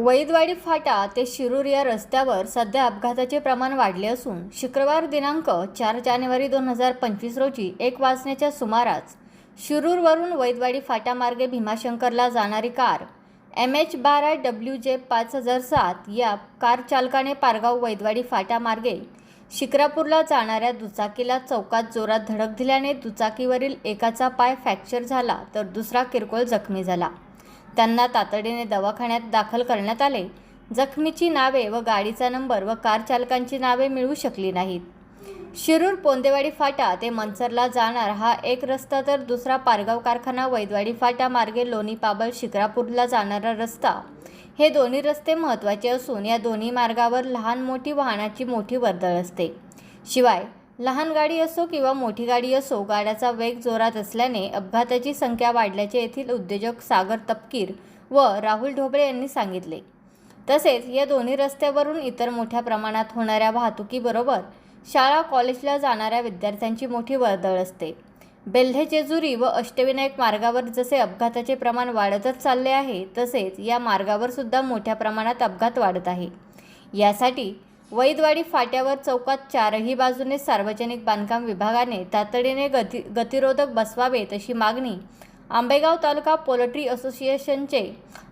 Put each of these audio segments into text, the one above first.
वैदवाडी फाटा ते शिरूर या रस्त्यावर सध्या अपघाताचे प्रमाण वाढले असून शुक्रवार दिनांक चार जानेवारी दोन हजार पंचवीस रोजी एक वाजण्याच्या सुमारास शिरूरवरून वैदवाडी फाटामार्गे भीमाशंकरला जाणारी कार एम एच बारा डब्ल्यू जे पाच हजार सात या कार चालकाने पारगाव वैदवाडी फाटामार्गे शिक्रापूरला जाणाऱ्या दुचाकीला चौकात जोरात धडक दिल्याने दुचाकीवरील एकाचा पाय फ्रॅक्चर झाला तर दुसरा किरकोळ जखमी झाला. त्यांना तातडीने दवाखान्यात दाखल करण्यात आले. जखमीची नावे व गाडीचा नंबर व कार चालकांची नावे मिळू शकली नाहीत. शिरूर पोंदेवाडी फाटा ते मनसरला जाणार हा एक रस्ता तर दुसरा पारगाव कारखाना वैदवाडी फाटा मार्गे लोणी पाबळ शिक्रापूरला जाणारा रस्ता. हे दोन्ही रस्ते महत्त्वाचे असून या दोन्ही मार्गावर लहान मोठी वाहनाची मोठी वर्दळ असते. शिवाय लहान गाडी असो किंवा मोठी गाडी असो गाड्याचा वेग जोरात असल्याने अपघाताची संख्या वाढल्याचे येथील उद्योजक सागर तपकीर व राहुल ढोबळे यांनी सांगितले. तसेच या दोन्ही रस्त्यावरून इतर मोठ्या प्रमाणात होणाऱ्या वाहतुकीबरोबर शाळा कॉलेजला जाणाऱ्या विद्यार्थ्यांची मोठी वर्दळ असते. बेल्हे जेजुरी व अष्टविनायक मार्गावर जसे अपघाताचे प्रमाण वाढतच चालले आहे तसेच या मार्गावर सुद्धा मोठ्या प्रमाणात अपघात वाढत आहे. यासाठी वैदवाडी फाट्यावर चौकात चारही बाजूने सार्वजनिक बांधकाम विभागाने तातडीने गती गतिरोधक बसवावेत अशी मागणी आंबेगाव तालुका पोल्ट्री असोसिएशनचे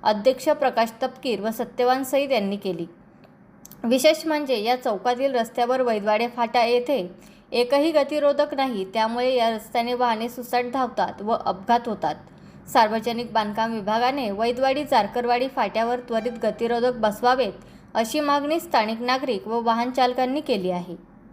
अध्यक्ष प्रकाश तपकीर व सत्यवान सईद यांनी केली. विशेष म्हणजे या चौकातील रस्त्यावर वैदवाडे फाटा येथे एकही गतिरोधक नाही त्यामुळे या रस्त्याने वाहने सुसाट धावतात व अपघात होतात. सार्वजनिक बांधकाम विभागाने वैदवाडी जारकरवाडी फाट्यावर त्वरित गतिरोधक बसवावेत अशी मागणी स्थानिक नागरिक व वाहन चालकांनी केली आहे.